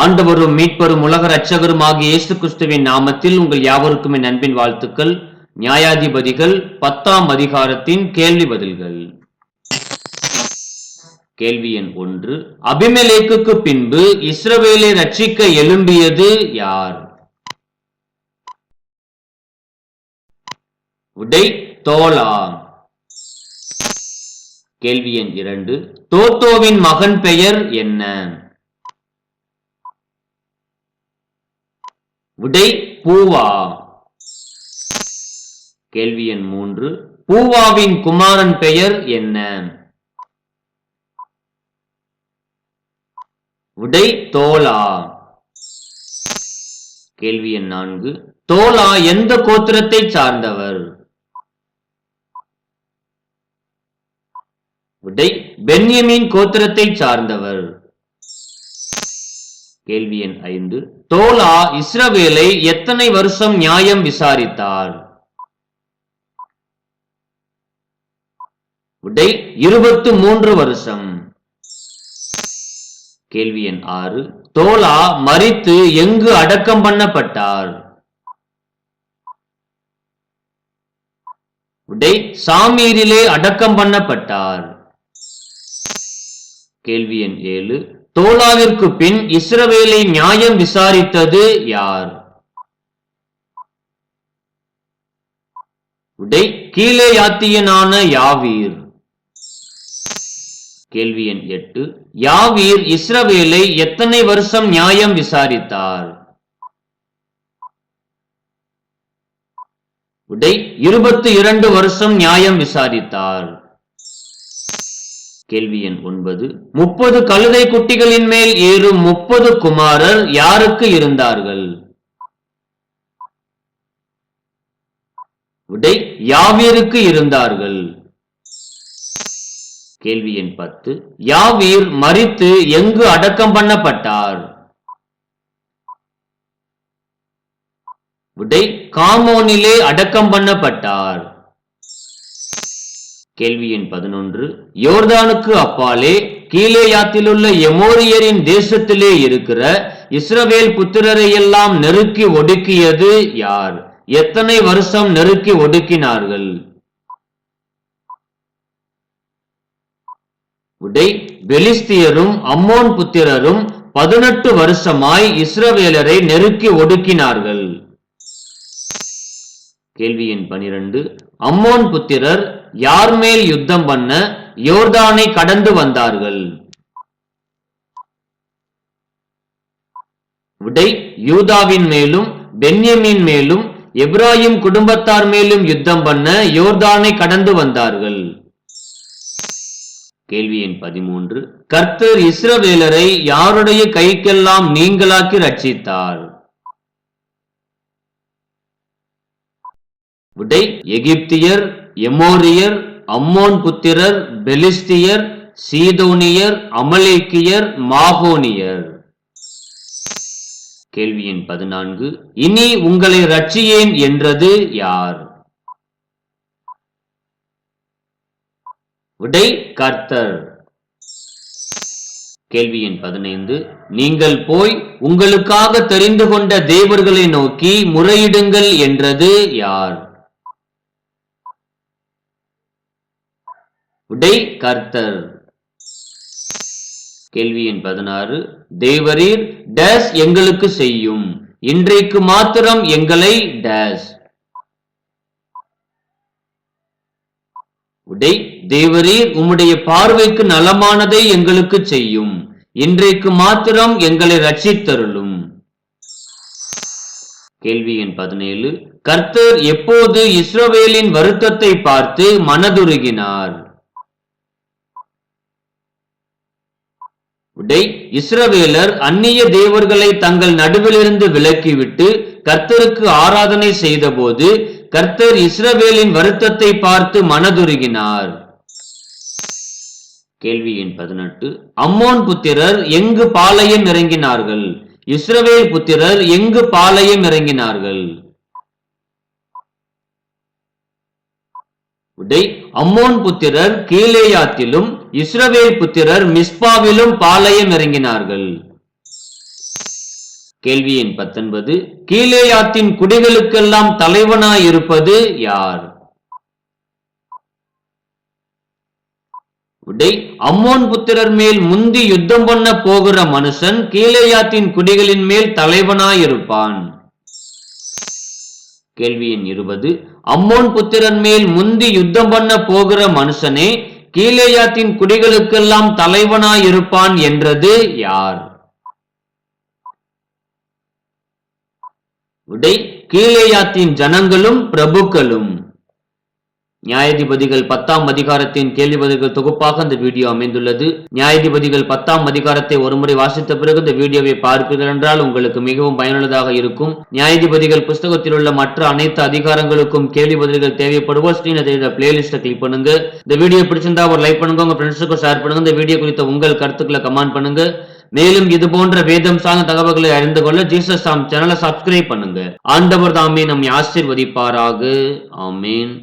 ஆண்டவரும் மீட்பரும் உலக ரட்சகரும் ஆகிய இயேசு கிறிஸ்துவின் நாமத்தில் உங்கள் யாவருக்கும் என் அன்பின் வாழ்த்துக்கள். நியாயாதிபதிகள் பத்தாம் அதிகாரத்தின் கேள்வி பதில்கள். கேள்வி எண் ஒன்று. அபிமலேக்கு பின்பு இஸ்ரவேலை ரட்சிக்க எழும்பியது யார்? உடை தோலா. கேள்வி எண் இரண்டு. தோத்தோவின் மகன் பெயர் என்ன? விடை பூவா கேள்வி எண் மூன்று. பூவாவின் குமாரன் பெயர் என்ன? விடை தோலா கேள்வி எண் நான்கு. தோலா எந்த கோத்திரத்தை சார்ந்தவர்? விடை பென்யமின் கோத்திரத்தை சார்ந்தவர். கேள்வி எண் ஐந்து. தோலா இஸ்ரவேலை எத்தனை வருஷம் நியாயம் விசாரித்தார்? விடை இருபத்து மூன்று வருஷம். கேள்வி எண் ஆறு. தோலா மறித்து எங்கு அடக்கம் பண்ணப்பட்டார்? விடை சாமீரிலே அடக்கம் பண்ணப்பட்டார். கேள்வி எண் ஏழு. தோலாவிற்கு பின் இஸ்ரவேலை நியாயம் விசாரித்தது யார்? விடை கீழே யாத்தியனான யாவீர். கேள்வி எண் எட்டு. யாவீர் இஸ்ரவேலை எத்தனை வருஷம் நியாயம் விசாரித்தார்? விடை இருபத்தி இரண்டு வருஷம் நியாயம் விசாரித்தார். கேள்வி எண் ஒன்பது. முப்பது கழுதை குட்டிகளின் மேல் ஏறும் முப்பது குமாரர் யாருக்கு இருந்தார்கள்? விடை யாவீருக்கு இருந்தார்கள்? கேள்வி எண் பத்து. யாவீர் மறித்து எங்கு அடக்கம் பண்ணப்பட்டார்? விடை காமோனிலே அடக்கம் பண்ணப்பட்டார். கேள்வி எண் பதினொன்று. யோர்தானுக்கு அப்பாலே கீழேயாத்திலுள்ள எமோரியரின் தேசத்திலே இருக்கிற இஸ்ரவேல் புத்திரரை எல்லாம் நெருக்கி ஒடுக்கியது யார்? எத்தனை வருஷம் நெருக்கி ஒடுக்கினார்கள்? விடை பெலிஸ்தியரும் அம்மோன் புத்திரரும் பதினெட்டு வருஷமாய் இஸ்ரவேலரை நெருக்கி ஒடுக்கினார்கள். கேள்வி எண் பனிரெண்டு. அம்மோன் புத்திரர் யார் மேல் யுத்தம் பண்ண யோர்தானை கடந்து வந்தார்கள். விடை யூதாவின் மேலும் பென்யமின் மேலும் எப்ராஹிம் குடும்பத்தார் மேலும் யுத்தம் பண்ண யோர்தானை கடந்து வந்தார்கள். கேள்வி எண் பதிமூன்று. கர்த்தர் இஸ்ரவேலரை யாருடைய கைக்கெல்லாம் நீங்களாக்கி ரட்சித்தார்? விடை எகிப்தியர் எமோரியர் அம்மோன் புத்திரர் பெலிஸ்தியர் சீதோனியர் அமலேக்கியர் மாகோனியர். கேள்வி எண் பதினான்கு. இனி உங்களை ரட்சியேன் என்றது யார்? விடை கர்த்தர். கேள்வி எண் பதினைந்து. நீங்கள் போய் உங்களுக்காக தெரிந்து கொண்ட தேவர்களை நோக்கி முறையிடுங்கள் என்றது யார்? உடை கர்த்தர். கேள்வி எண் பதினாறு. தேவரீர் டேஸ் எங்களுக்கு செய்யும். இன்றைக்கு மாத்திரம் எங்களை டேஸ். உடை தேவரீர் உம்முடைய பார்வைக்கு நலமானதை எங்களுக்கு செய்யும். இன்றைக்கு மாத்திரம் எங்களை ரட்சித்தருளும். கேள்வி எண் பதினேழு. கர்த்தர் எப்போது இஸ்ரவேலின் வருத்தத்தை பார்த்து மனதுருகினார்? விடை இஸ்ரவேலர் அந்நிய தேவர்களை தங்கள் நடுவிலிருந்து விலக்கிவிட்டு கர்த்தருக்கு ஆராதனை செய்தபோது கர்த்தர் இஸ்ரவேலின் வருத்தத்தை பார்த்து மனதுருகினார். கேள்வி எண் பதினெட்டு. அம்மோன் புத்திரர் எங்கு பாளையம் இறங்கினார்கள்? இஸ்ரவேல் புத்திரர் எங்கு பாளையம் இறங்கினார்கள்? விடை அம்மோன் புத்திரர் கீழேயாத்திலும் இஸ்ரவேல் புத்திரர் மிஸ்பாவிலும் பாளையம் இறங்கினார்கள். கேள்வி எண் பத்தொன்பது. கீழேயாத்தின் குடிகளுக்கெல்லாம் தலைவனாயிருப்பது யார்? விடை அம்மோன் புத்திரர் மேல் முந்தி யுத்தம் பண்ண போகிற மனுஷன் கீழேயாத்தின் குடிகளின் மேல் தலைவனாயிருப்பான். கேள்வி எண் இருபது. அம்மோன் புத்திரன் மேல் முந்தி யுத்தம் பண்ண போகிற மனுஷனே கீழேயாத்தின் குடிகளுக்கெல்லாம் தலைவனாயிருப்பான் என்றது யார்? விடை கீழேயாத்தின் ஜனங்களும் பிரபுக்களும். நியாயாதிபதிகள் பத்தாம் அதிகாரத்தின் கேள்வி பதில்கள் தொகுப்பாக இந்த வீடியோ அமைந்துள்ளது. நியாயாதிபதிகள் பத்தாம் அதிகாரத்தை ஒருமுறை வாசித்த பிறகு இந்த வீடியோவை பார்ப்பீர்கள் என்றால் உங்களுக்கு மிகவும் பயனுள்ளதாக இருக்கும். நியாயாதிபதிகள் புஸ்தகத்தில் உள்ள மற்ற அனைத்து அதிகாரங்களுக்கும் கேள்வி பதில்கள் தேவைப்படுவோம் ஸ்கிரீனை தெரியுற பிளேலிஸ்ட்டை கிளிக் பண்ணுங்க. இந்த வீடியோ பிடிச்சிருந்தா ஒரு லைக் பண்ணுங்க உங்க ஃப்ரெண்ட்ஸுக்கும் ஷேர் பண்ணுங்க. இந்த வீடியோ குறித்த உங்கள் கருத்துக்களை கமெண்ட் பண்ணுங்க. மேலும் இது போன்ற வேதம் சார்ந்த தகவல்களை அறிந்து கொள்ள ஜீசஸ் சாம் சேனலை சப்ஸ்கிரைப் பண்ணுங்க. ஆண்டவர் தாமே நம்மை ஆசிர்வதிப்பாராக. ஆமீன்.